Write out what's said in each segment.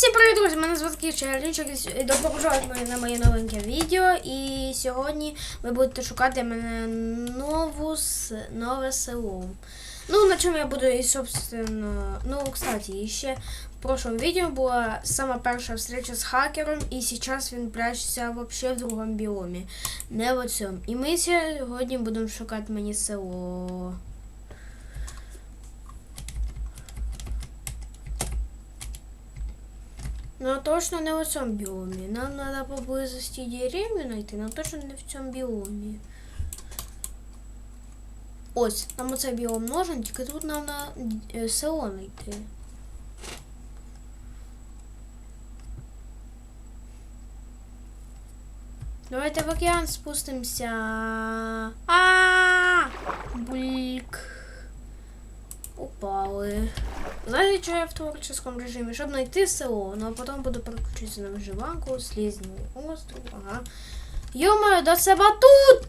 Всім привіт, друзі! Мене звати Кіша Галінчик і допоможуть мені на моє новеньке відео. І сьогодні ви будете шукати мене нову нове село. Ну, на чому я буду і, собственно, ну, кстати, і ще в прошлом відео була сама перша встреча з хакером, і зараз він прячеться вообще в другому біомі, не в цьому. І ми сьогодні будемо шукати мені село. Ну, точно не в цьому біомі. Нам треба поблизості деревню знайти, але точно не в цьому біомі. Ось, нам оцей біом нужен, тільки тут нам на е, село знайти. Давайте в океан спустимося. А! Бульк. Упали. Знаєте, що я в творческом режимі? Щоб знайти село, ну а потім буду переключитися на виживанку, слізний остров, ага. Йомаю, до себе тут!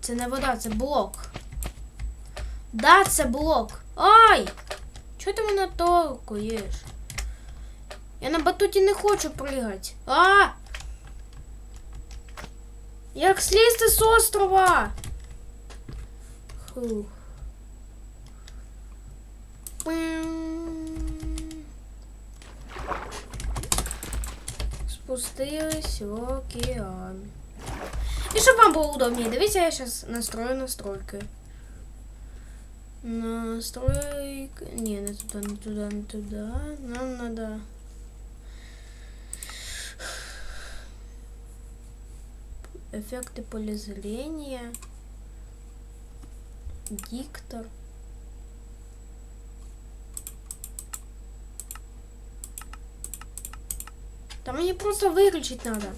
Це не вода, це блок. Да, це блок. Ай! Чого ти мене торкуєш? Я на батуті не хочу пригати. А! Як слізти з острова? Фух. Пим. Спустились в океан. І щоб вам було удобнее, дивіться, я зараз настрою настройки. Настройки. Не, не туда, не туда, не туда. Нам надо. Эффекты поля зрения. Диктор. Та мені просто виключити треба.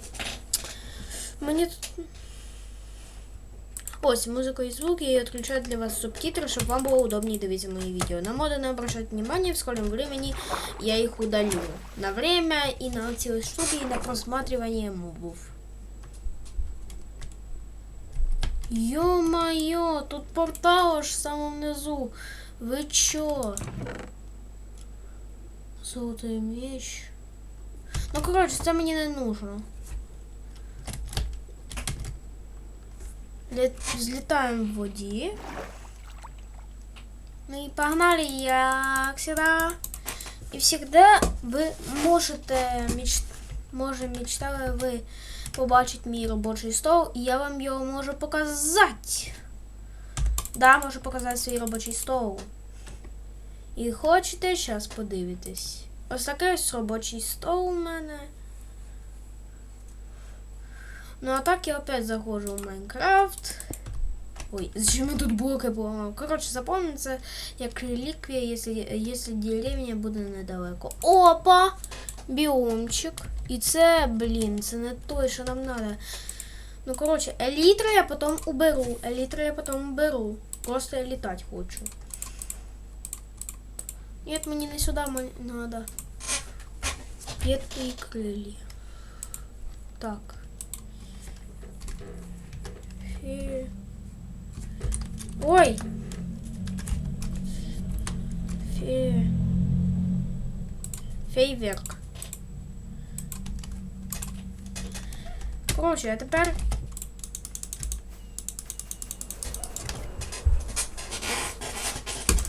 Мені тут. Ось, музыку и звуки и отключаю для вас субтитры, чтобы вам было удобнее дивиться мои видео. На моды не обращать внимание, в скором времени я их удалю. На время и на целые штуки, и на просматривание мобов. Ё-моё, тут портал аж в самом низу. Вы чё? Золотой меч. Ну, короче, це мені не нужно. Взлетаем в воді. Ну и погнали, як всегда. И всегда ви можете меч... може мечтали ви побачити мій робочий стол, і я вам його можу показати. Да, можу показати свій робочий стол. І хочете, зараз подивитись. Ось такий ось робочий стол у мене. Ну а так я опять захожу в Майнкрафт. Ой, зачем я тут блоки поламав? Коротше, запомнится як реліквія, якщо, якщо деревня буде недалеко. Опа! Біомчик. І це, блін, це не той, що нам треба. Ну, коротше, елітра я потім уберу. Елітра я потім уберу. Просто я літати хочу. Нет, мені не сюди м- надо. Ветки и крылья. Так. Фе... Ой! Фе... Фейверк. Коротше, а тепер.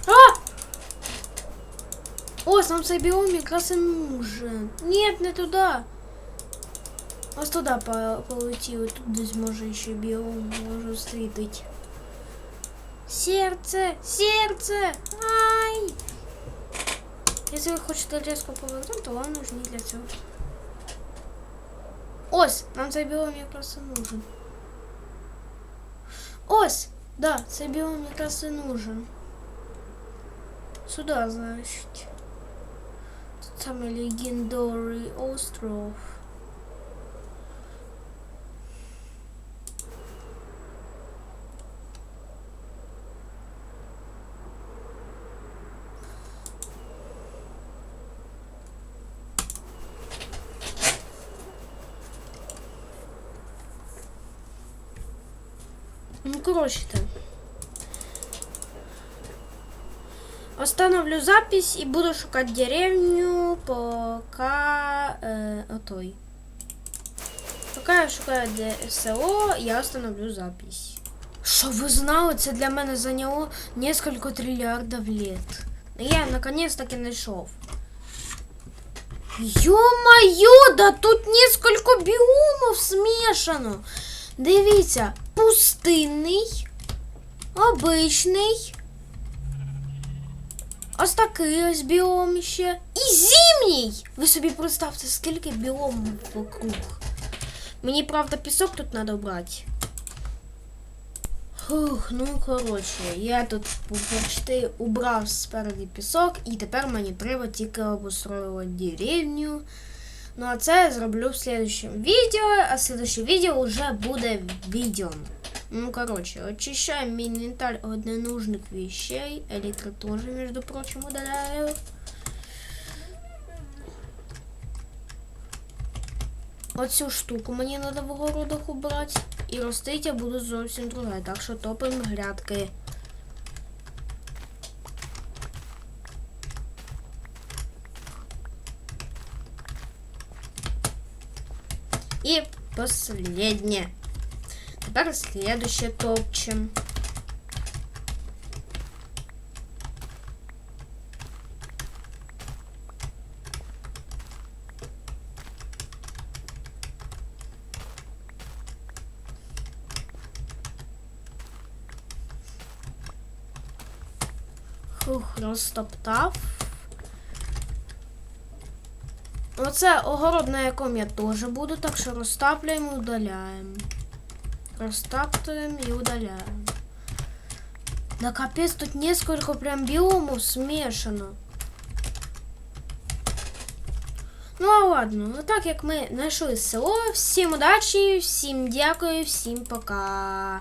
А! О, сам цей біом якраз і нужен. Нет, не туди. Ось туди по- полетіли. Тут десь може ще біом можу зустрітить. Серце! Серце! Ай! Якщо ви хочете різко повернути, то вам нужні для цього. Ось, нам цей біом якраз і нужен. Ось! Да, цей біом якраз і нужен. Сюда, значить. Тут саме легендарний остров. Ну, коротше там. Остановлю запись і буду шукати деревню, пока е, отой. Поки я шукаю де село, я остановлю запись. Що ви знали, це для мене зайняло несколько трильярдів лет. Я наконец-таки знайшов. Ё-моё, да тут несколько біомів смешано. Дивіться, пустинний, обичний. Ось такий ось біом ще. І зимній! Ви собі представте, скільки біомів вокруг. Мені, правда, пісок тут треба брати. Фух, ну коротше, я тут почти убрав спереді пісок, і тепер мені треба тільки обустроювати деревню. Ну а це я зроблю в следующем відео, а следующее відео вже буде відео. Ну, короче, очищаем инвентарь от ненужных вещей. Элитра тоже, между прочим, удаляю. Оцю штуку мені треба в огородах убрати. І ростить я буду зовсім друге. Так що топимо грядки. І последнє. Тепер следующее топчем. Фух, розтоптав. Оце огород, на якому я теж буду, так що розтаплюємо удаляємо. Растаптываем и удаляем. Да капец, тут несколько прям биомов смешано. Ну а ладно, ну так як ми знайшли село, всім удачі, всім дякую, всім пока.